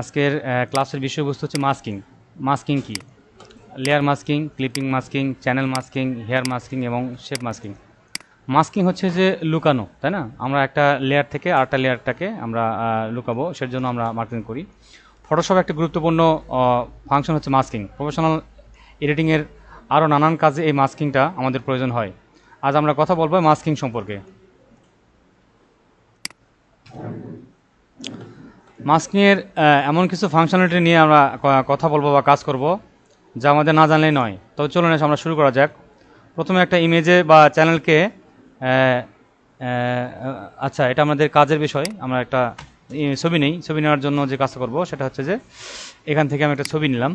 আজকের ক্লাসের বিষয়বস্তু হচ্ছে মাস্কিং। মাস্কিং কি? Layer masking, clipping masking, channel masking, hair masking এবং শেপ মাস্কিং। মাস্কিং হচ্ছে যে লুকানো, তাই না? আমরা একটা লেয়ার থেকে আরেকটা লেয়ারটাকে আমরা লুকাবো সের জন্য আমরা মার্কিং করি। ফটোশপ একটা গুরুত্বপূর্ণ ফাংশন হচ্ছে মাস্কিং। প্রফেশনাল এডিটিংয়ের আরও নানান কাজে এই মাস্কিংটা আমাদের প্রয়োজন হয়। আজ আমরা কথা বলব মাস্কিং সম্পর্কে। মাস্কিংয়ের এমন কিছু ফাংশনালিটি নিয়ে আমরা কথা বলব বা কাজ করব, যা আমাদের না জানলেই নয়। তো চলুন এসে আমরা শুরু করা যাক। প্রথমে একটা ইমেজে বা চ্যানেলকে আচ্ছা এটা আমাদের কাজের বিষয়। আমরা একটা ছবি নেই। ছবি নেওয়ার জন্য যে কাজটা করব, সেটা হচ্ছে যে, এখান থেকে আমি একটা ছবি নিলাম।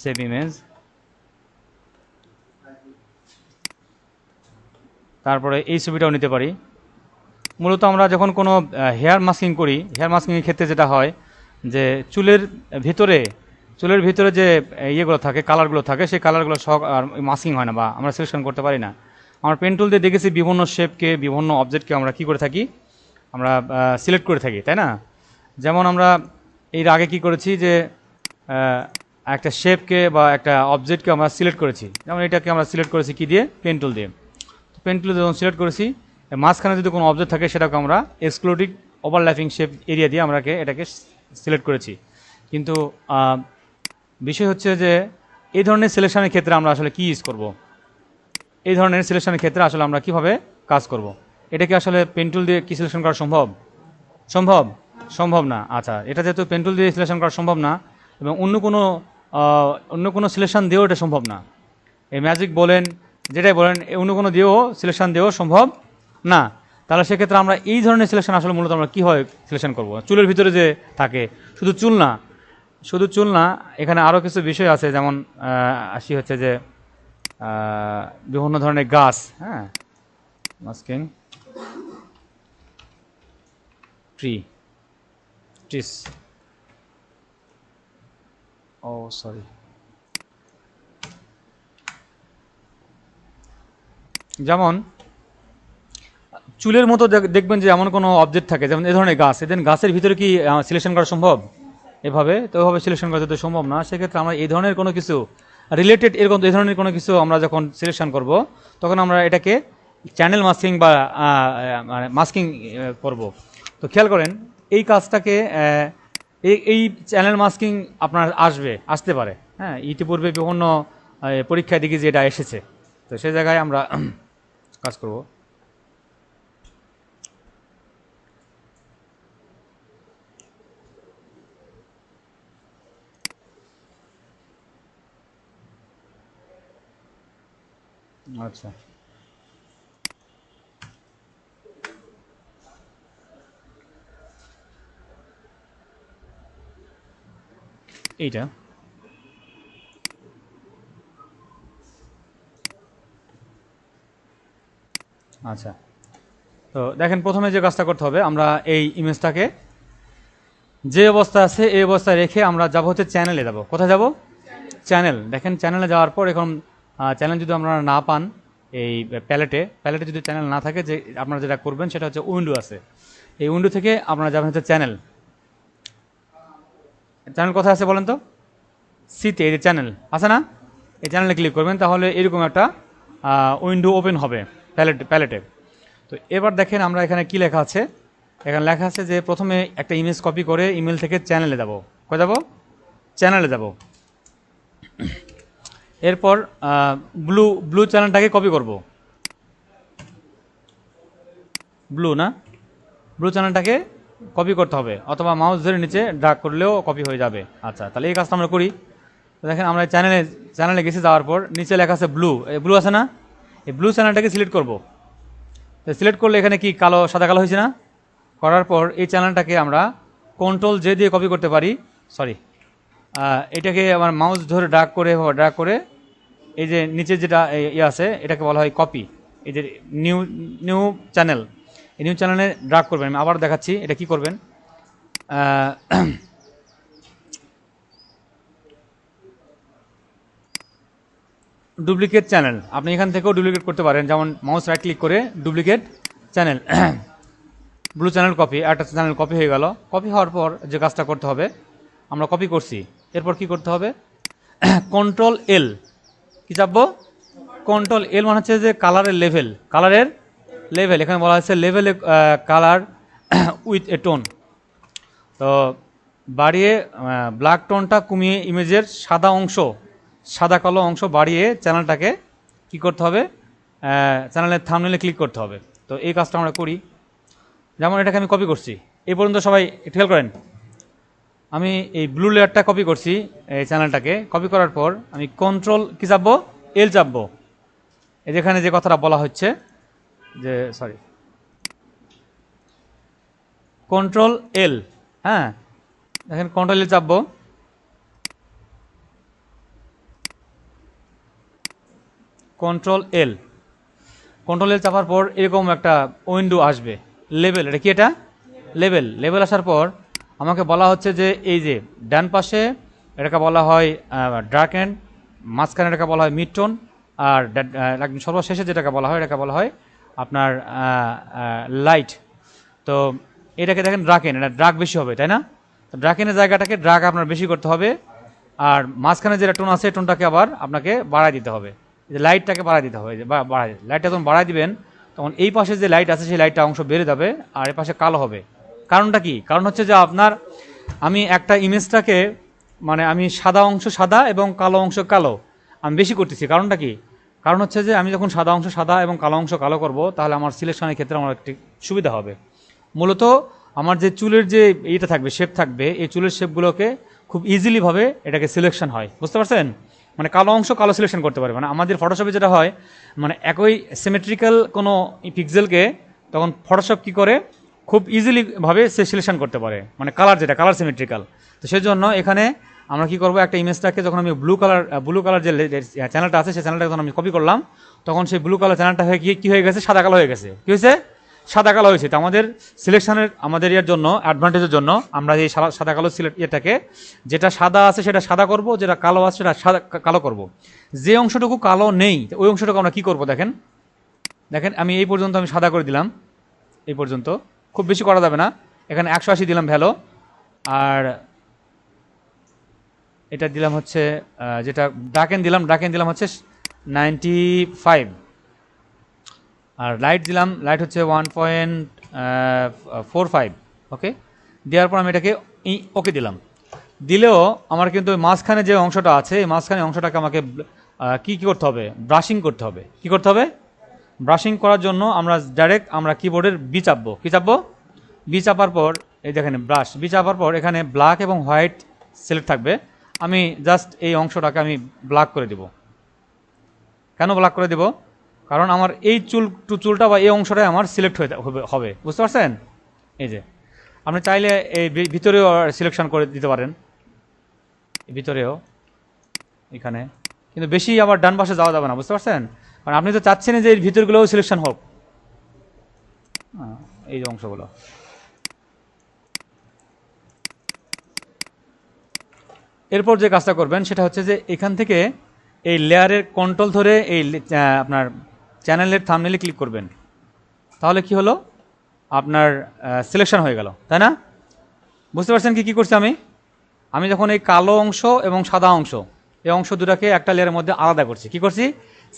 সেভ ইমেজ তারপরে এই ছবিটাও নিতে পারি। মূলত আমরা যখন কোনো হেয়ার মাস্কিং করি হেয়ার মাস্কিংয়ের ক্ষেত্রে যেটা হয়, যে চুলের ভিতরে চুলের ভিতরে যে ইয়েগুলো থাকে কালারগুলো থাকে, সেই কালারগুলো সব আর মাস্কিং হয় না বা আমরা সিলেকশন করতে পারি না। আমরা পেন টুল দিয়ে দেখেছি বিভিন্ন শেপকে বিভিন্ন অবজেক্টকে আমরা কি করে থাকি, আমরা সিলেক্ট করে থাকি, তাই না? যেমন আমরা এর আগে কি করেছি যে একটা শেপকে বা একটা অবজেক্টকে আমরা সিলেক্ট করেছি। যেমন এটাকে আমরা সিলেক্ট করেছি কি দিয়ে? পেন টুল দিয়ে। পেন টুল যখন সিলেক্ট করেছি মাঝখানে যদি কোনো অবজেক্ট থাকে, সেটাকে আমরা এক্সক্লুডিং ওভারল্যাপিং শেপ এরিয়া দিয়ে আমরা একে- এটাকে সিলেক্ট করেছি। কিন্তু বিষয় হচ্ছে যে, এই ধরনের সিলেকশনের ক্ষেত্রে আমরা আসলে কি ইউজ করব? এই ধরনের সিলেকশনের ক্ষেত্রে আসলে আমরা কীভাবে কাজ করব? এটা কি আসলে পেন্টুল দিয়ে কি সিলেকশন করা সম্ভব? সম্ভব? সম্ভব না। আচ্ছা এটা যেহেতু পেন্টুল দিয়ে সিলেকশন করা সম্ভব না, এবং অন্য কোনো অন্য কোনো সিলেকশন দিয়েও এটা সম্ভব না। এই ম্যাজিক বলেন, যেটাই বলেন অন্য কোনো দিয়েও সিলেকশন দিয়েও সম্ভব না, তাহলে সেক্ষেত্রে আমরা এই ধরনের সিলেকশন আসলে মূলত আমরা কীভাবে সিলেকশন করব? চুলের ভিতরে যে থাকে, শুধু চুল না, শুধু চুল না, এখানে আরও কিছু বিষয় আছে, যেমন আসি হচ্ছে যে বিভিন্ন ধরনের গাছ হ্যাঁ মাস্কিং ট্রি ট্রিস ও সরি যেমন চুলের মতো দেখবেন যে এমন কোনো অবজেক্ট থাকে, যেমন এই ধরনের গাছ। এদের গাছের ভিতরে কি সিলেকশন করা সম্ভব? এভাবে? তো এভাবে সিলেকশন করা যেতে সম্ভব না, সেক্ষেত্রে আমরা এই ধরনের কোনো কিছু রিলেটেড এরকম এই ধরনের কোনো কিছু আমরা যখন সিলেকশন করব, তখন আমরা এটাকে চ্যানেল মাস্কিং বা মানে মাস্কিং করব। তো খেয়াল করেন, এই কাজটাকে এই এই চ্যানেল মাস্কিং আপনার আসবে, আসতে পারে। হ্যাঁ ইতিপূর্বে বিভিন্ন পরীক্ষায় দেখি যে এটা এসেছে। তো সেই জায়গায় আমরা কাজ করব। আচ্ছা। এইটা। আচ্ছা। তো দেখেন, প্রথমে যে কাজটা করতে হবে, আমরা এই ইমেজটাকে যে অবস্থা আছে, এই অবস্থায় রেখে আমরা যাব হচ্ছে চ্যানেলে যাব। কোথায় যাব? চ্যানেল। দেখেন, চ্যানেলে যাওয়ার পর এখন চ্যানেল যদি আপনারা না পান এই প্যালেটে প্যালেটে যদি চ্যানেল না থাকে, যে আপনারা যেটা করবেন সেটা হচ্ছে উইন্ডো আছে। এই উইন্ডো থেকে আপনারা যাবেন হচ্ছে চ্যানেল চ্যানেল কোথায় আছে বলেন তো? সিতে এই যে চ্যানেল আছে না? এই চ্যানেলে ক্লিক করবেন, তাহলে এরকম একটা উইন্ডো ওপেন হবে প্যালেট, প্যালেটে। তো এবার দেখেন আমরা এখানে কি লেখা আছে? এখানে লেখা আছে যে প্রথমে একটা ইমেজ কপি করে ইমেল থেকে চ্যানেলে যাব। কোথায় যাব? চ্যানেলে যাব। এরপর ব্লু ব্লু চ্যানেলটাকে কপি করব। ব্লু না? ব্লু চ্যানেলটাকে কপি করতে হবে, অথবা মাউস ধরে নিচে ড্রাগ করলেও কপি হয়ে যাবে। আচ্ছা তাহলে এই কাজটা আমরা করি। দেখেন আমরা চ্যানেলে চ্যানেলে গেছি, যাওয়ার পর নিচে লেখা আছে ব্লু ব্লু আছে না? এই ব্লু চ্যানেলটাকে সিলেক্ট করব। তো সিলেক্ট করলে এখানে কি, কালো, সাদা কালো হয়েছে না? করার পর এই চ্যানেলটাকে আমরা কন্ট্রোল জে দিয়ে কপি করতে পারি। সরি এটাকে আমার মাউস ধরে ড্রাগ করে ড্রাগ করে, এই যে নিচে যেটা ইয়ে আছে, এটাকে বলা হয় কপি এই যে নিউ নিউ চ্যানেল এই নিউ চ্যানেলে ড্রাগ করবেন। আমি আবার দেখাচ্ছি, এটা কি করবেন? ডুপ্লিকেট চ্যানেল আপনি এখান থেকেও ডুপ্লিকেট করতে পারেন। যেমন মাউস রাইট ক্লিক করে duplicate channel blue channel copy একটা চ্যানেল কপি হয়ে গেল। কপি হওয়ার পর যে কাজটা করতে হবে, আমরা কপি করছি। এরপর কি করতে হবে? কন্ট্রোল এল কি চাপবো? কন্ট্রোল এল মানে হচ্ছে যে কালারের লেভেল কালারের লেভেল এখানে বলা হচ্ছে লেভেলে কালার উইথ এ টোন তো বাড়িয়ে ব্ল্যাক টোনটা কমিয়ে ইমেজের সাদা অংশ, সাদা কালো অংশ বাড়িয়ে চ্যানেলটাকে কি করতে হবে? চ্যানেলের থামনেলে ক্লিক করতে হবে। তো এই কাজটা আমরা করি। যেমন এটাকে আমি কপি করছি। এই পর্যন্ত সবাই খেয়াল করেন। আমি এই ব্লু লেয়ারটা কপি করছি, এই চ্যানেলটাকে কপি করার পর আমি কন্ট্রোল কি চাপবো? এল চাপবো। এই যেখানে যে কথাটা বলা হচ্ছে, যে সরি কন্ট্রোল এল হ্যাঁ? দেখেন কন্ট্রোল এল চাপবো। কন্ট্রোল এল কন্ট্রোল এল চাপার পর এরকম একটা উইন্ডো আসবে। লেভেল এটা কি এটা? লেভেল লেভেল আসার পর আমাকে বলা হচ্ছে যে এই যে ডান পাশে এটাকে বলা হয় ডার্ক অ্যান্ড মাঝখানে এটাকে বলা হয় মিড টোন আর সর্বশেষে যেটাকে বলা হয়, এটাকে বলা হয় আপনার লাইট তো এটাকে দেখেন ড্রাকেন এটা ড্রাগ বেশি হবে, তাই না? তো ড্রাকেনের জায়গাটাকে ড্রাগ আপনার বেশি করতে হবে, আর মাঝখানে যেটা টোন আছে টোনটাকে আবার আপনাকে বাড়ায় দিতে হবে। যে লাইটটাকে বাড়ায় দিতে হবে বাড়ায় লাইটটা যখন বাড়ায় দিবেন, তখন এই পাশে যে লাইট আছে, সেই লাইটটা অংশ বেড়ে যাবে, আর এই পাশে কালো হবে। কারণটা কি? কারণ হচ্ছে যে আপনার, আমি একটা ইমেজটাকে মানে আমি সাদা অংশ সাদা এবং কালো অংশ কালো, আমি বেশি করতেছি। কারণটা কি? কারণ হচ্ছে যে আমি যখন সাদা অংশ সাদা এবং কালো অংশ কালো করব, তাহলে আমার সিলেকশনের ক্ষেত্রে আমার একটি সুবিধা হবে। মূলত আমার যে চুলের যে এইটা থাকবে শেপ থাকবে, এই চুলের শেপগুলোকে খুব ইজিলিভাবে এটাকে সিলেকশন হয়। বুঝতে পারছেন? মানে কালো অংশ কালো সিলেকশন করতে পারবে। মানে আমাদের ফটোশপে যেটা হয় মানে একই সিমেট্রিক্যাল কোনো পিক্সেলকে তখন ফটোশপ কি করে? খুব ইজিলি ভাবে সে সিলেকশন করতে পারে। মানে কালার যেটা কালার সিমেট্রিক্যাল তো সেই জন্য এখানে আমরা কি করব, একটা ইমেজটাকে যখন আমি ব্লু কালার ব্লু কালার যে চ্যানেলটা আছে, সেই চ্যানেলটা যখন আমি কপি করলাম, তখন সেই ব্লু কালার চ্যানেলটা হয়ে গিয়ে কি হয়ে গেছে? সাদা কালো হয়ে গেছে। কী হয়েছে? সাদা কালো হয়েছে। তো আমাদের সিলেকশনের আমাদের ইয়ার জন্য অ্যাডভান্টেজের জন্য আমরা এই সাদা সাদা কালো সিলেক্ট ইয়েটাকে, যেটা সাদা আছে সেটা সাদা করব, যেটা কালো আছে সেটা সাদা কালো করব। যে অংশটুকু কালো নেই ওই অংশটুকু আমরা কি করব দেখেন? দেখেন, আমি এই পর্যন্ত আমি সাদা করে দিলাম। এই পর্যন্ত। খুব বেশি করা যাবে না। এখানে একশো আশি দিলাম ভ্যালো। আর এটা দিলাম হচ্ছে যেটা ডাকেন দিলাম ডাকেন দিলাম হচ্ছে নাইনটি ফাইভ আর লাইট দিলাম লাইট হচ্ছে one point four five okay দেওয়ার পর আমি এটাকে ওকে দিলাম। দিলেও আমার কিন্তু মাঝখানে যে অংশটা আছে, এই মাঝখানে অংশটাকে আমাকে কি কি করতে হবে? ব্রাশিং করতে হবে। কি করতে হবে? ব্রাশিং করার জন্য আমরা ডাইরেক্ট আমরা কিবোর্ডের বি চাপবো। কি চাপবো? বি চাপার পর, এই দেখেন ব্রাশ বি চাপার পর এখানে ব্ল্যাক এবং হোয়াইট সিলেক্ট থাকবে। আমি জাস্ট এই অংশটাকে আমি ব্ল্যাক করে দেব। কেন ব্ল্যাক করে দেব? কারণ আমার এই চুল টু চুলটা বা এই অংশটাই আমার সিলেক্ট হয়ে হবে বুঝতে পারছেন? এই যে। আপনি চাইলে এই ভিতরেও সিলেকশন করে দিতে পারেন। ভিতরেও, এখানে। কিন্তু বেশি আবার ডান পাশে যাওয়া যাবে না, বুঝতে পারছেন? কারণ আপনি তো চাচ্ছেন যে এর ভিতরগুলোও সিলেকশন হোক। এই যে অংশগুলো। এরপর যে কাজটা করবেন সেটা হচ্ছে যে এখান থেকে এই লেয়ারের কন্ট্রোল ধরে এই আপনার চ্যানেলের থামনেলে ক্লিক করবেন। তাহলে কি হলো? আপনার সিলেকশন হয়ে গেল, তাই না? বুঝতে পারছেন কি কি করছি আমি? আমি যখন এই কালো অংশ এবং সাদা অংশ, এই অংশ দুটাকে একটা লেয়ারের মধ্যে আলাদা করছি। কি করছি?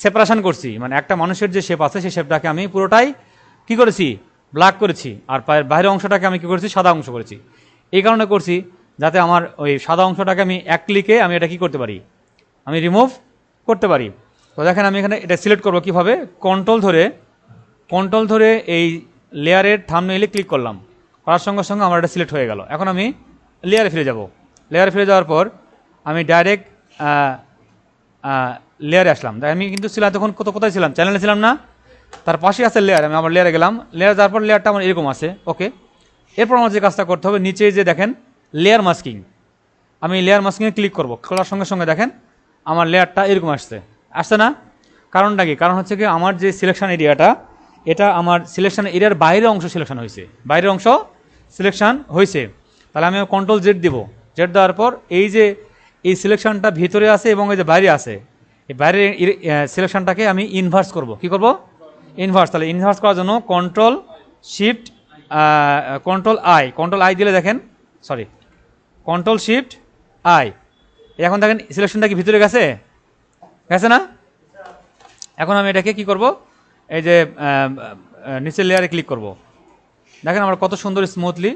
সেপারেশন করছি। মানে একটা মানুষের যে শেপ আছে, সেই শেপটাকে আমি পুরোটাই কি করেছি? ব্ল্যাক করেছি। আর পায়ের বাইরের অংশটাকে আমি কি করেছি? সাদা অংশ করেছি। এই কারণে করছি যাতে আমার ওই সাদা অংশটাকে আমি এক ক্লিকে আমি এটা কি করতে পারি? আমি রিমুভ করতে পারি। তো দেখেন আমি এখানে এটা সিলেক্ট করব কীভাবে? কন্ট্রোল ধরে কন্ট্রোল ধরে এই লেয়ারের থামনেইলে ক্লিক করলাম। করার সঙ্গে সঙ্গে আমার এটা সিলেক্ট হয়ে গেল। এখন আমি লেয়ারে ফিরে যাব। লেয়ারে ফিরে যাওয়ার পর আমি ডাইরেক্ট লেয়ারে আসলাম। আমি কিন্তু ছিলাম তখন কত কোথায় ছিলাম? চ্যানেলে ছিলাম না। তার পাশে আছে লেয়ার আমি আবার লেয়ারে গেলাম। লেয়ার যাওয়ার পর লেয়ারটা আমার এরকম আছে ওকে এরপর আমার যে কাজটা করতে হবে, নিচে যে দেখেন লেয়ার মাস্কিং আমি লেয়ার মাস্কিংয়ে ক্লিক করব। খোলার সঙ্গে সঙ্গে দেখেন, আমার লেয়ারটা এরকম আসছে। আসছে না? কারণটা কি? কারণ হচ্ছে কি, আমার যে সিলেকশন এরিয়াটা এটা আমার সিলেকশন এরিয়ার বাইরের অংশ সিলেকশন হয়েছে। বাইরের অংশ সিলেকশন হয়েছে। তাহলে আমি কন্ট্রোল জেড দিব। জেড দেওয়ার পর এই যে এই সিলেকশনটা ভিতরে আছে এবং এই যে বাইরে আছে। এই বাইরের সিলেকশনটাকে আমি ইনভার্স করব। কি করব? ইনভার্স তাহলে ইনভার্স করার জন্য control shift control I control I দিলে দেখেন সরি কন্ট্রোল শিফট আই এখন দেখেন সিলেকশনটা কি ভিতরে গেছে? গেছে না? এখন আমি এটাকে কি করব? এই যে নিচের লেয়ারে ক্লিক করব। দেখেন আমার কত সুন্দর স্মুথলি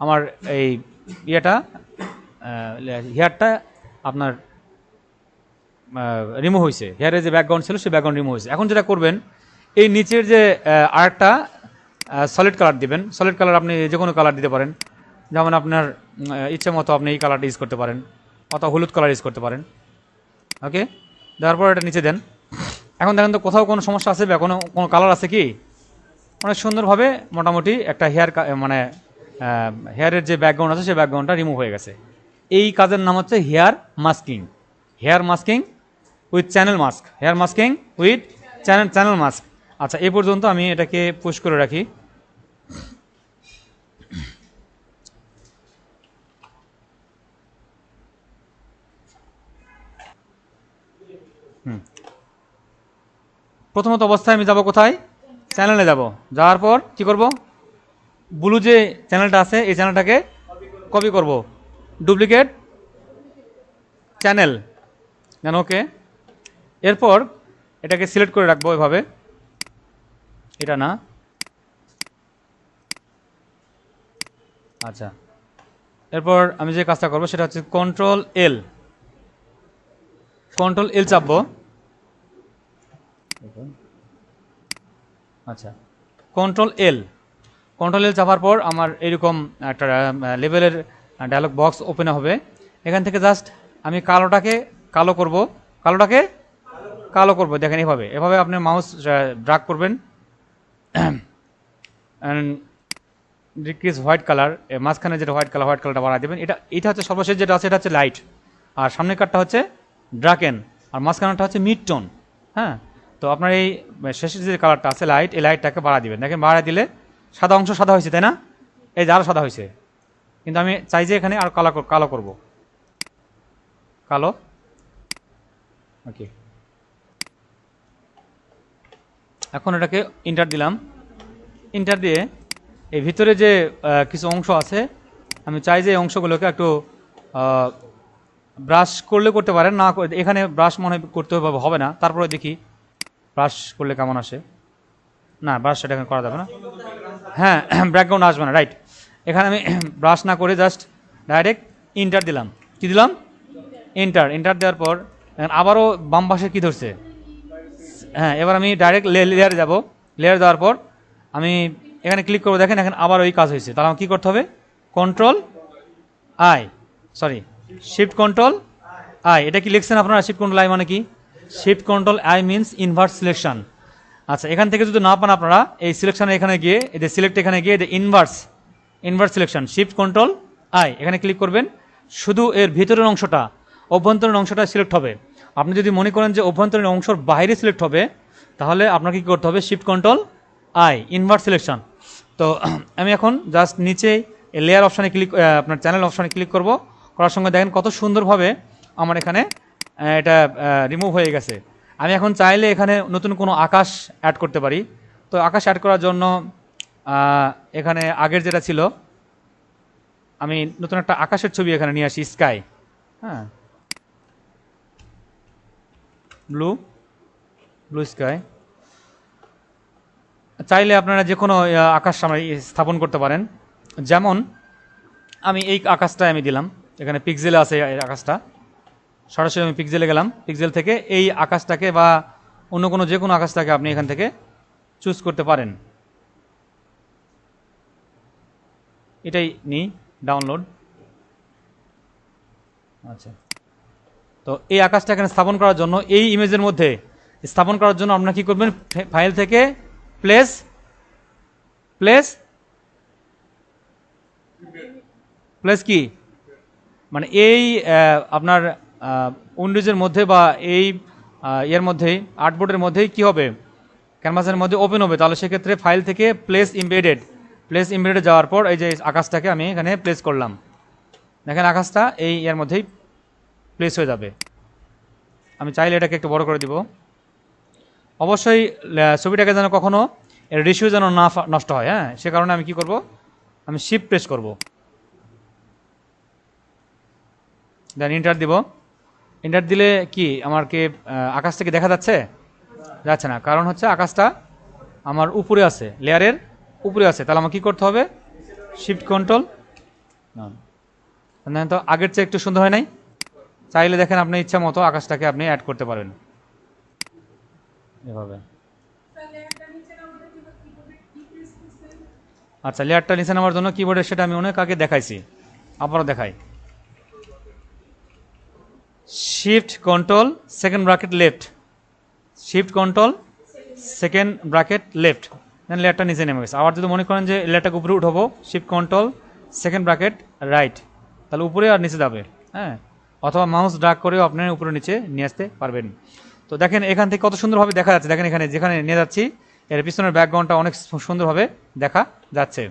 আমার এই ইয়েটা হেয়ারটা আপনার রিমুভ হয়েছে হেয়ারের যে ব্যাকগ্রাউন্ড ছিল সেই ব্যাকগ্রাউন্ড রিমুভ হয়েছে এখন যেটা করবেন, এই নিচের যে আরেকটা সলিড কালার দিবেন। সলিড কালার আপনি যে কোনো কালার দিতে পারেন। যেমন আপনার ইচ্ছে মতো আপনি এই কালারটা ইউজ করতে পারেন। অথবা হলুদ কালার ইউজ করতে পারেন। ওকে দেওয়ার পর এটা নিচে দেন। এখন দেখেন তো কোথাও কোনো সমস্যা আছে বা কোনো কোনো কালার আছে কি? অনেক সুন্দরভাবে মোটামুটি একটা হেয়ার মানে হেয়ারের যে ব্যাকগ্রাউন্ড আছে সেই ব্যাকগ্রাউন্ডটা রিমুভ হয়ে গেছে। এই কাজের নাম হচ্ছে hair masking. Hair masking with channel mask. Hair masking with channel channel mask. আচ্ছা এ পর্যন্ত আমি এটাকে পুশ করে রাখি। প্রথমত অবস্থায় আমি যাব কোথায়? চ্যানেলে যাব। যাওয়ার পর কি করব? ব্লু যে চ্যানেলটা আছে, এই চ্যানেলটাকে কপি করব। Duplicate channel. দেন ওকে এরপর এটাকে সিলেক্ট করে রাখব এভাবে। এটা না। আচ্ছা। এরপর আমি যে কাজটা করব সেটা হচ্ছে কন্ট্রোল এল কন্ট্রোল এল চাপবো। আচ্ছা। কন্ট্রোল এল কন্ট্রোল এল চাপার পর আমার এরকম একটা লেভেলের ডায়লগ বক্স ওপেন হবে। এখান থেকে জাস্ট আমি কালোটাকে কালো করব। কালোটাকে কালো করব। দেখেন এভাবে। এভাবে আপনি মাউস ড্রাগ করবেন। ডিক্রিজ হোয়াইট কালার মাঝখানে যেটা হোয়াইট কালার হোয়াইট কালারটা বাড়ায় দেবেন। এটা এটা হচ্ছে সর্বশেষ যেটা আছে, এটা হচ্ছে লাইট আর সামনের কারটা হচ্ছে ড্রাকেন আর মাঝখানেটা হচ্ছে মিড টোন হ্যাঁ? তো আপনার এই শেষের যে কালারটা আছে লাইট এই লাইটটাকে বাড়া দিবেন। দেখেন বাড়া দিলে সাদা অংশ সাদা হয়েছে, তাই না? এই যে আরও সাদা হয়েছে। কিন্তু আমি চাই যে এখানে আর কালো কালো করব। কালো? ওকে এখন এটাকে ইন্টার দিলাম। ইন্টার দিয়ে এই ভিতরে যে কিছু অংশ আছে, আমি চাই যে এই অংশগুলোকে একটু ব্রাশ করলে করতে পারেন, না এখানে ব্রাশ মনে করতে হবে হবে না। তারপরে দেখি ব্রাশ করলে কেমন আসে? না ব্রাশ সেটা করা যাবে না। হ্যাঁ ব্যাকগ্রাউন্ড আসবে না রাইট এখানে আমি ব্রাশ না করে জাস্ট ডাইরেক্ট ইন্টার দিলাম। কি দিলাম? ইন্টার ইন্টার দেওয়ার পর আবারও বাম পাশে কী ধরছে? হ্যাঁ এবার আমি ডাইরেক্ট লেয়ারে যাব। লেয়ার দেওয়ার পর, আমি এখানে ক্লিক করব, দেখেন এখন আবার ওই কাজ হয়েছে। তাহলে আমার কী করতে হবে? Control I sorry shift control I এটা কি লিখছেন আপনারা? শিফট কন্ট্রোল আই মানে কি? Shift control I means inverse selection আচ্ছা এখান থেকে যদি না পান আপনারা, এই সিলেকশনে এখানে গিয়ে যে সিলেক্ট এখানে গিয়ে যে inverse inverse selection shift control I এখানে ক্লিক করবেন। শুধু এর ভিতরের অংশটা, অভ্যন্তরীণ অংশটা সিলেক্ট হবে। আপনি যদি মনে করেন যে অভ্যন্তরীণ অংশর বাইরে সিলেক্ট হবে, তাহলে আপনাকে কী করতে হবে? Shift control I inverse selection তো, আমি এখন জাস্ট নিচে লেয়ার অপশানে ক্লিক আপনার চ্যানেল অপশানে ক্লিক করব। করার সঙ্গে দেখেন কত সুন্দরভাবে আমার এখানে এটা রিমুভ হয়ে গেছে। আমি এখন চাইলে এখানে নতুন কোনো আকাশ অ্যাড করতে পারি। তো আকাশ অ্যাড করার জন্য এখানে আগের যেটা ছিল, আমি নতুন একটা আকাশের ছবি এখানে নিয়ে আসি, স্কাই। হ্যাঁ। Blue blue sky. চাইলে আপনারা যে কোনো আকাশ স্থাপন করতে পারেন। যেমন, আমি এই আকাশটা আমি দিলাম। এখানে পিক্সেলে আছে এই আকাশটা। সরাসরি আমি পিক্সেলে গেলাম। পিক্সেল থেকে এই আকাশটাকে বা অন্য কোনো যে কোনো আকাশটাকে আপনি এখান থেকে চুজ করতে পারেন। এটাই নিই ডাউনলোড আচ্ছা। তো এই আকাশটা এখানে স্থাপন করার জন্য, এই ইমেজের মধ্যে স্থাপন করার জন্য আপনারা কি করবেন? ফাইল থেকে প্লেস প্লেস প্লেস কি? মানে এই আপনার উইন্ডোজের মধ্যে বা এই ইয়ের মধ্যেই আর্টবোর্ডের মধ্যেই কি হবে? ক্যানভাসের মধ্যে ওপেন হবে। তাহলে সেক্ষেত্রে ফাইল থেকে প্লেস ইমবেডেড প্লেস ইমবেডেড যাওয়ার পর এই যে আকাশটাকে আমি এখানে প্লেস করলাম। দেখেন আকাশটা এই এর মধ্যেই প্লেস হয়ে যাবে। আমি চাইলে এটাকে একটু বড় করে দিব। অবশ্যই ছবিটাকে যেন কখনো এর রেশিও যেন না নষ্ট হয় হ্যাঁ? সে কারণে আমি কি করব? আমি শিপ প্রেস করব। দেন ইন্টার দিব। ইন্টার দিলে কি? আমার কি আহ, আকাশ থেকে দেখা যাচ্ছে? যাচ্ছে না। কারণ হচ্ছে আকাশটা আমার উপরে আছে লেয়ারের উপরে আছে তাহলে আমাকে কি করতে হবে? শিফট কন্ট্রোল তো আগের চেয়ে একটু সুন্দর হয় নাই? চাইলে দেখেন আপনি ইচ্ছা মতো আকাশটাকে আপনি অ্যাড করতে পারবেন এভাবে। আচ্ছা লেয়ারটা নিচে নামার জন্য কিবোর্ডের সেটা আমি অনেক আগে দেখাইছি। আবারও দেখাই। Shift control second bracket left shift control second bracket left then লেয়ারটা নিচে নেমে গেছে। আবার যদি মনে করেন যে লেয়ারটাকে উপরে উঠাবো shift control second bracket right তাহলে উপরে আর নিচে যাবে। হ্যাঁ? অথবা মাউস ড্রাগ করেও আপনার উপরে নিচে নিয়ে আসতে পারবেন। তো দেখেন এখান থেকে কত সুন্দরভাবে দেখা যাচ্ছে। দেখেন এখানে, যেখানে নিয়ে যাচ্ছি, এর পিছনের ব্যাকগ্রাউন্ডটা অনেক সুন্দরভাবে দেখা যাচ্ছে।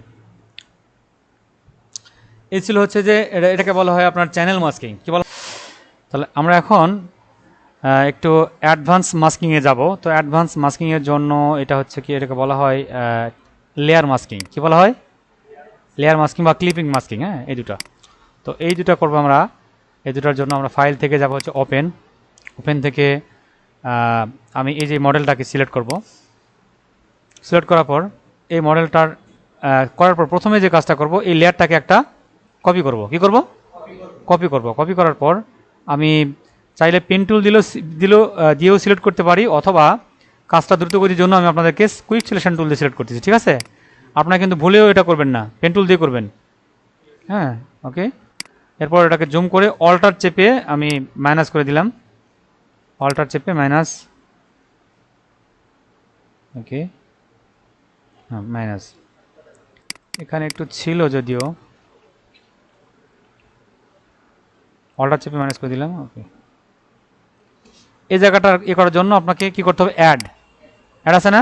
এই ছিল হচ্ছে যে, এটা- এটাকে বলা হয় আপনার চ্যানেল মাস্কিং কি বলা তাহলে আমরা এখন একটু অ্যাডভান্স মাস্কিংয়ে যাব। তো অ্যাডভান্স মাস্কিংয়ের জন্য এটা হচ্ছে কি এটাকে বলা হয় লেয়ার মাস্কিং কি বলা হয়? লেয়ার মাস্কিং বা ক্লিপিং মাস্কিং হ্যাঁ এই দুটো। তো এই দুটো করব আমরা। এই দুটার জন্য আমরা ফাইল থেকে যাব হচ্ছে ওপেন ওপেন থেকে আমি এই যে মডেলটাকে সিলেক্ট করব। সিলেক্ট করার পর এই মডেলটার করার পর প্রথমে যে কাজটা করব এই লেয়ারটাকে একটা কপি করব। কি করব? কপি করব। কপি করার পর আমি চাইলে পেন টুল দিলেও দিলেও দিয়েও সিলেক্ট করতে পারি, অথবা কাজটা দ্রুত গতির জন্য আমি আপনাদেরকে কুইক সিলেকশন টুল দিয়ে সিলেক্ট করতেছি, ঠিক আছে? আপনারা কিন্তু ভুলেও এটা করবেন না পেন টুল দিয়ে করবেন। হ্যাঁ ওকে এরপর এটাকে জুম করে অল্টার চেপে আমি মাইনাস করে দিলাম। অল্টার চেপে মাইনাস ওকে হ্যাঁ মাইনাস এখানে একটু ছিল যদিও। অল্টার চেপে মাইনাস করে দিলাম ওকে এই জায়গাটা এ করার জন্য আপনাকে কি করতে হবে? অ্যাড অ্যাড আছে না?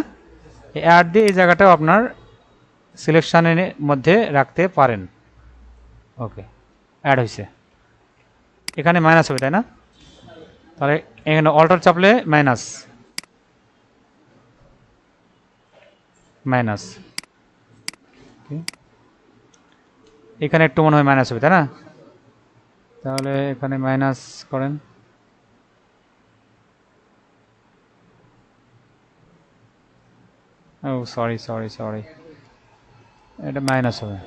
অ্যাড দিয়ে এই জায়গাটাও আপনার সিলেকশানের মধ্যে রাখতে পারেন। ওকে অ্যাড হয়েছে এখানে মাইনাস হবে, তাই না? তাহলে এখানে অল্টার চাপলে মাইনাস মাইনাস এখানে একটু মনে হয় মাইনাস হবে, তাই না? তাহলে এখানে মাইনাস করেন। ও সরি সরি সরি এটা মাইনাস হবে।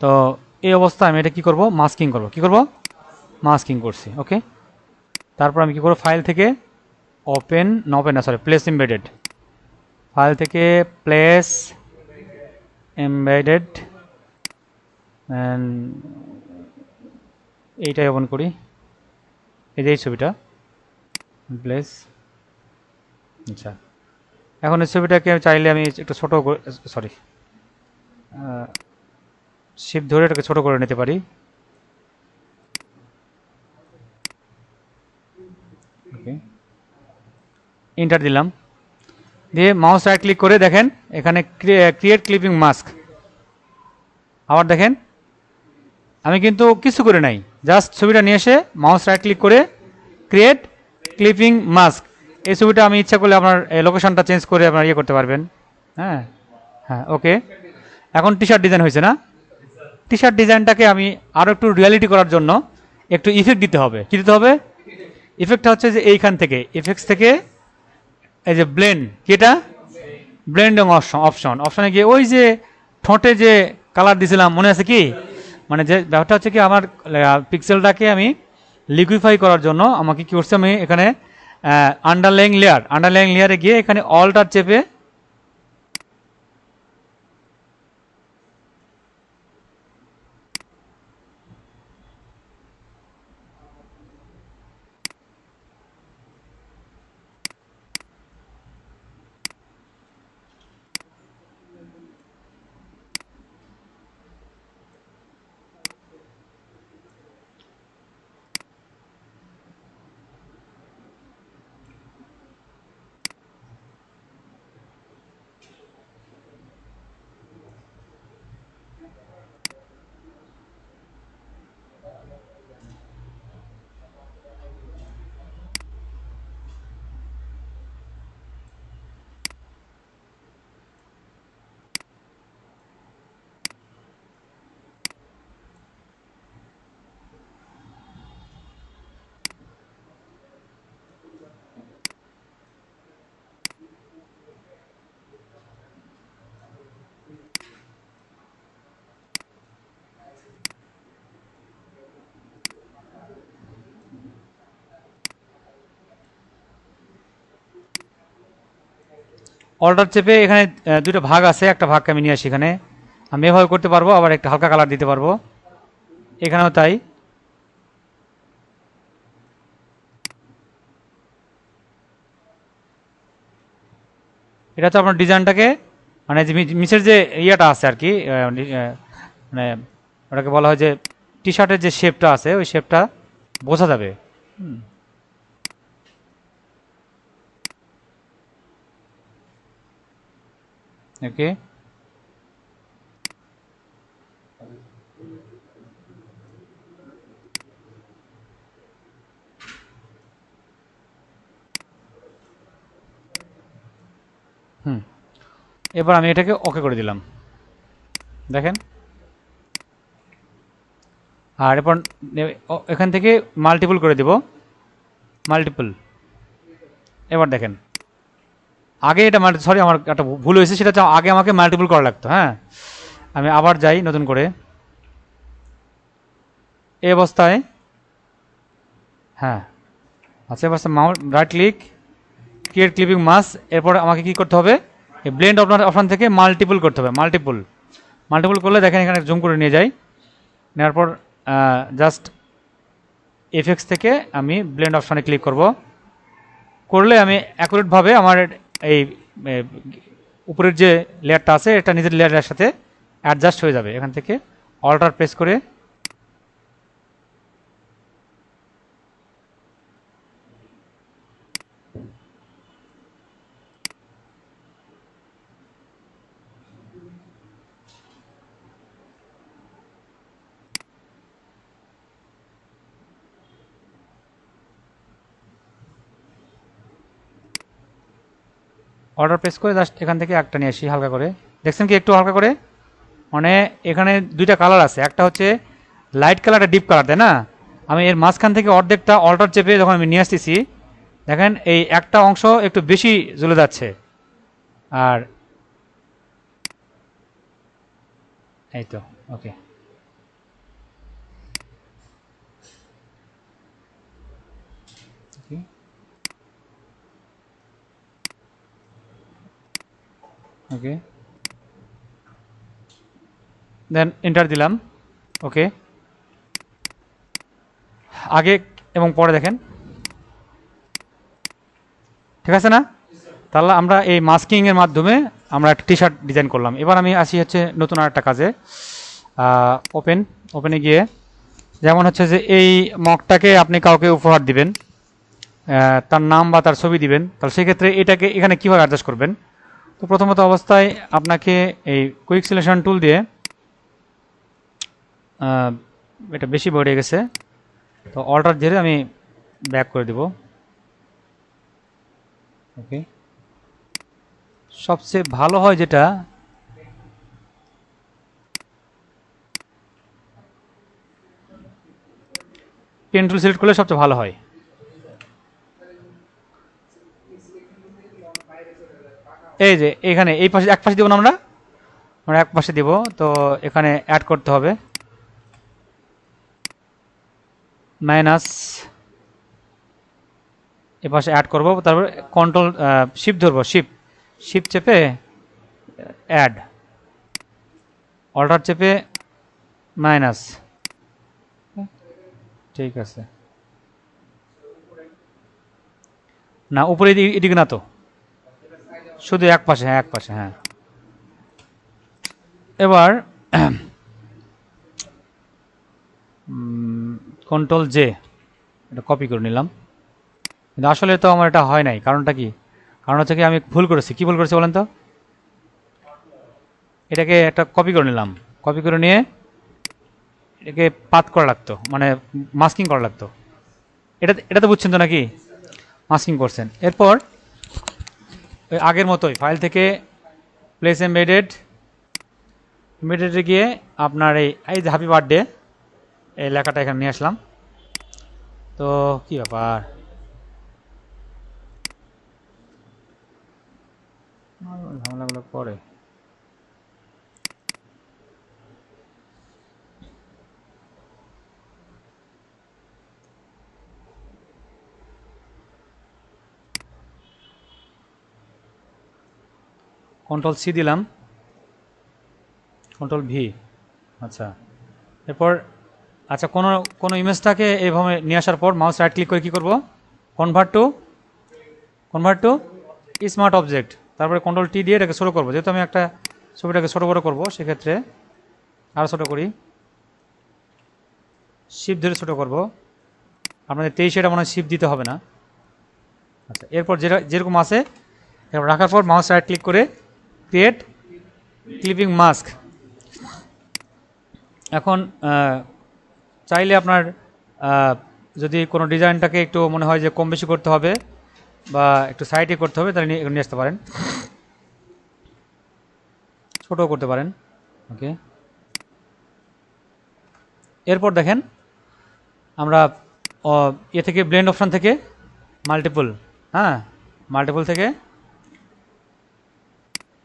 তো এই অবস্থায় আমি এটা কি করব? মাস্কিং করব। কি করব? মাস্কিং করছি ওকে তারপর আমি কি করব? ফাইল থেকে ওপেন না ওপেন না সরি প্লেস এমবেডেড ফাইল থেকে প্লেস এমবেডেড এইটাই ওপেন করি। এই যে এই ছবিটা প্লেস আচ্ছা। এখন এই ছবিটাকে চাইলে আমি একটু ছোটো সরি শিপ ধরে এটাকে ছোটো করে নিতে পারি। ওকে ইন্টার দিলাম। দিয়ে মাউস রাইট ক্লিক করে দেখেন, এখানে ক্রিয়েট ক্লিপিং মাস্ক আবার দেখেন, আমি কিন্তু কিছু করে নাই জাস্ট ছবিটা নিয়ে এসে মাউস রাইট ক্লিক করে ক্রিয়েট ক্লিপিং মাস্ক এই ছবিটা আমি ইচ্ছা করলে আপনার লোকেশনটা চেঞ্জ করে আপনার ইয়ে করতে পারবেন। হ্যাঁ হ্যাঁ ওকে এখন টি শার্ট ডিজাইন হয়েছে না? টি শার্ট ডিজাইনটাকে আমি আরও একটু রিয়ালিটি করার জন্য একটু ইফেক্ট দিতে হবে। কী দিতে হবে? ইফেক্টটা হচ্ছে যে এইখান থেকে ইফেক্টস থেকে এই যে ব্লেন্ড কিটা? ব্লেন্ডিং অপশন অপশন অপশনে গিয়ে ওই যে ঠোঁটে যে কালার দিছিলাম, মনে আছে কি? মানে যে ব্যাপারটা হচ্ছে কি, আমার পিক্সেলটাকে আমি লিকুইফাই করার জন্য আমাকে কি করছে, আমি এখানে আন্ডারলাইং লেয়ার আন্ডারলাইং লেয়ারে গিয়ে এখানে অলটার চেপে অল্টার চেপে এখানে দুটো ভাগ আছে, একটা ভাগকে আমি নিয়ে আসি এখানে। আমি এভাবে করতে পারব, আবার একটা হালকা কালার দিতে পারব। এখানেও তাই। এটা তো আপনার ডিজাইনটাকে মানে যে মি- নিচের যে ইয়েটা আছে আর কি মানে ওটাকে বলা হয় যে টি শার্টের যে শেপটা আছে, ওই শেপটা বোঝা যাবে। ওকে হুম। এবার আমি এটাকে ওকে করে দিলাম। দেখেন। আর এরপর এখান থেকে মাল্টিপল করে দেব। মাল্টিপল এবার দেখেন। আগে এটা সরি আমার একটা ভুল হয়েছে, সেটা আগে আমাকে মাল্টিপল করা লাগতো হ্যাঁ? আমি আবার যাই নতুন করে। এই অবস্থায় হ্যাঁ আচ্ছা এবার mouse right click create clipping mask এরপর আমাকে কি করতে হবে? এই ব্লেন্ড অপশন অপশন থেকে মাল্টিপল করতে হবে মাল্টিপল মাল্টিপল করলে দেখেন এখানে জুম করে নিয়ে যাই। নেওয়ার পর জাস্ট এফেক্টস থেকে আমি ব্লেন্ড অপশানে ক্লিক করব। করলে আমি অ্যাকুরেটভাবে আমার এই উপরের যে লেয়ারটা আছে, এটা নিজের লেয়ারের সাথে অ্যাডজাস্ট হয়ে যাবে। এখান থেকে অল্টার প্রেস করে অর্ডার প্রেস করে জাস্ট এখান থেকে একটা নিয়ে আসি হালকা করে। দেখছেন কি একটু হালকা করে? মানে এখানে দুইটা কালার আছে। একটা হচ্ছে লাইট কালার ডিপ কালার, তাই না? আমি এর মাঝখান থেকে অর্ধেকটা অল্টার চেপে যখন আমি নিয়ে আসতেছি, দেখেন এই একটা অংশ একটু বেশি জ্বলে যাচ্ছে। আর এই তো, ওকে। ওকে দেন এন্টার দিলাম। ওকে আগে এবং পরে দেখেন। ঠিক আছে না? তাহলে আমরা এই মাস্কিং এর মাধ্যমে আমরা একটা টি শার্ট ডিজাইন করলাম। এবার আমি আসি হচ্ছে নতুন আর একটা কাজে ওপেন ওপেনে গিয়ে যেমন হচ্ছে যে এই মগটাকে আপনি কাউকে উপহার দিবেন তার নাম বা তার ছবি দিবেন, তাহলে সেক্ষেত্রে এটাকে এখানে কীভাবে অ্যাডজাস্ট করবেন? তো প্রথমত অবস্থায় আপনাকে এই কুইক সিলেকশন টুল দিয়ে এটা বেশি বেড়ে গেছে। তো অল্টার ধরে আমি ব্যাক করে দেব। ওকে সবচেয়ে ভালো হয় যেটা পেন টুল সিলেক্ট করলে সবচেয়ে ভালো হয়। এই যে, এখানে, এই পাশে, এক পাশে দেবো না আমরা? আমরা এক পাশে দিব, তো এখানে অ্যাড করতে হবে। মাইনাস এ পাশে অ্যাড করব, তারপর কন্ট্রোল শিপ ধরবো শিপ শিপ চেপে অ্যাড অল্টার চেপে মাইনাস ঠিক আছে। না, উপরে এদি- এদিকে না তো। শুধু এক পাশে হ্যাঁ এক পাশে হ্যাঁ। এবার কন্ট্রোল জে এটা কপি করে নিলাম। কিন্তু আসলে তো আমার এটা হয় নাই, কারণটা কি? কারণ হচ্ছে কি, আমি ভুল করেছি। কি ভুল করেছি বলেন তো? এটাকে একটা কপি করে নিলাম। কপি করে নিয়ে এটাকে পাত করা লাগতো মানে মাস্কিং করা লাগতো। এটা এটা তো বুঝছেন তো নাকি? মাস্কিং করছেন। এরপর আগের মতোই ফাইল থেকে প্লেস এমবেডেড এমবেডেডে গিয়ে আপনার এই এই যে হ্যাপি বার্থডে এই লেখাটা এখানে নিয়ে আসলাম। তো কি ব্যাপার? ঝামেলাগুলো পরে। কন্ট্রোল সি দিলাম। কন্ট্রোল ভি আচ্ছা। এরপর আচ্ছা কোনো কোনো ইমেজটাকে এইভাবে নিয়ে আসার পর মাউস রাইট ক্লিক করে কী করব? Convert to convert to smart object তারপরে কন্ট্রোল টি দিয়ে এটাকে ছোটো করব। যেহেতু আমি একটা ছবিটাকে ছোটো বড়ো করব, সেক্ষেত্রে আরও ছোটো করি। শিপ ধরে ছোটো করব। আপনাদের তেইশে এটা মনে হয় শিপ দিতে হবে না। আচ্ছা এরপর যেটা, যেরকম আছে এরপর রাখার পর মাউস রাইট ক্লিক করে ক্রিয়েট ক্লিপিং মাস্ক এখন চাইলে আপনার যদি কোনো ডিজাইনটাকে একটু মনে হয় যে কম বেশি করতে হবে বা একটু সাইডে করতে হবে, তাহলে নিয়ে আসতে পারেন। ছোটও করতে পারেন। ওকে এরপর দেখেন, আমরা এ থেকে ব্লেন্ড অপশান থেকে মাল্টিপল হ্যাঁ? মাল্টিপল থেকে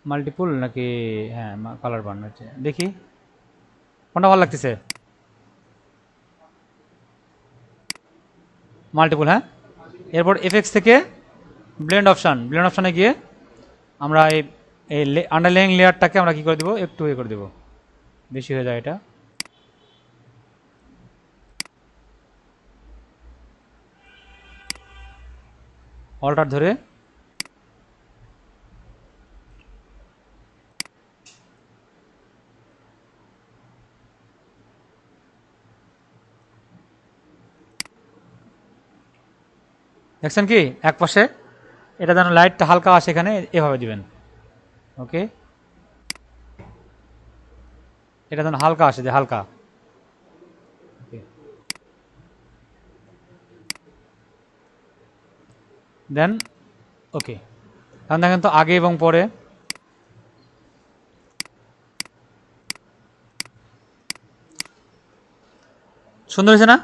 মাল্টিপল নাকি? হ্যাঁ কালার বান হচ্ছে দেখি। কোনটা ভালো লাগতেছে? মাল্টিপুল হ্যাঁ? এরপর এফএক্স থেকে ব্লেন্ড অপশান ব্লেন্ড অপশানে গিয়ে আমরা এই এই আন্ডারলাইং লেয়ারটাকে আমরা কি করে দেবো? একটু ইয়ে করে দেবো। বেশি হয়ে যায় এটা। অল্টার ধরে দেখছেন কি? এক পাশে। এটা যেন লাইটটা হালকা আসে এখানে, এভাবে দিবেন। ওকে? এটা যেন হালকা আসে, যে হালকা। দেন, ওকে। এখন দেখেন তো আগে এবং পরে। সুন্দর হয়েছে না?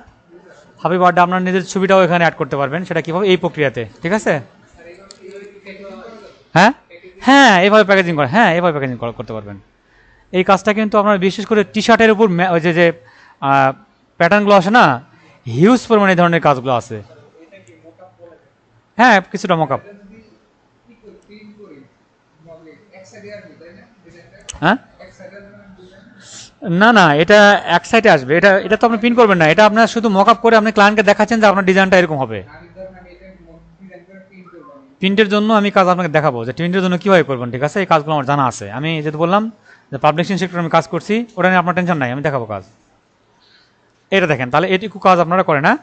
হ্যাপি বার্থডে আপনার নিজের ছবিটাও এখানে অ্যাড করতে পারবেন, সেটা কীভাবে এই প্রক্রিয়াতে, ঠিক আছে? হ্যাঁ? হ্যাঁ এভাবে প্যাকেজিং করে হ্যাঁ এভাবে প্যাকেজিং করা করতে পারবেন। এই কাজটা কিন্তু আপনার বিশেষ করে টি শার্টের উপর যে যে প্যাটার্নগুলো আসে না হিউজ পরিমাণে এই ধরনের কাজগুলো আছে। হ্যাঁ কিছুটা মকআপ হ্যাঁ? না না, এটা এক সাইডে আসবে। এটা এটা তো আপনি প্রিন্ট করবেন না। এটা আপনার শুধু মক আপ করে আপনি ক্লায়েন্টকে দেখাচ্ছেন যে আপনার ডিজাইনটা এরকম হবে। প্রিন্টের জন্য আমি কাজ আপনাকে দেখাবো যে প্রিন্টের জন্য কীভাবে করবেন, ঠিক আছে? এই কাজগুলো আমার জানা আছে। আমি যেহেতু বললাম যে পাবলিশিং সেক্টরে আমি কাজ করছি, ওটা নিয়ে আপনার টেনশন নাই, আমি দেখাবো কাজ। এটা দেখেন, তাহলে এটুকু কাজ আপনারা করে হ্যাঁ?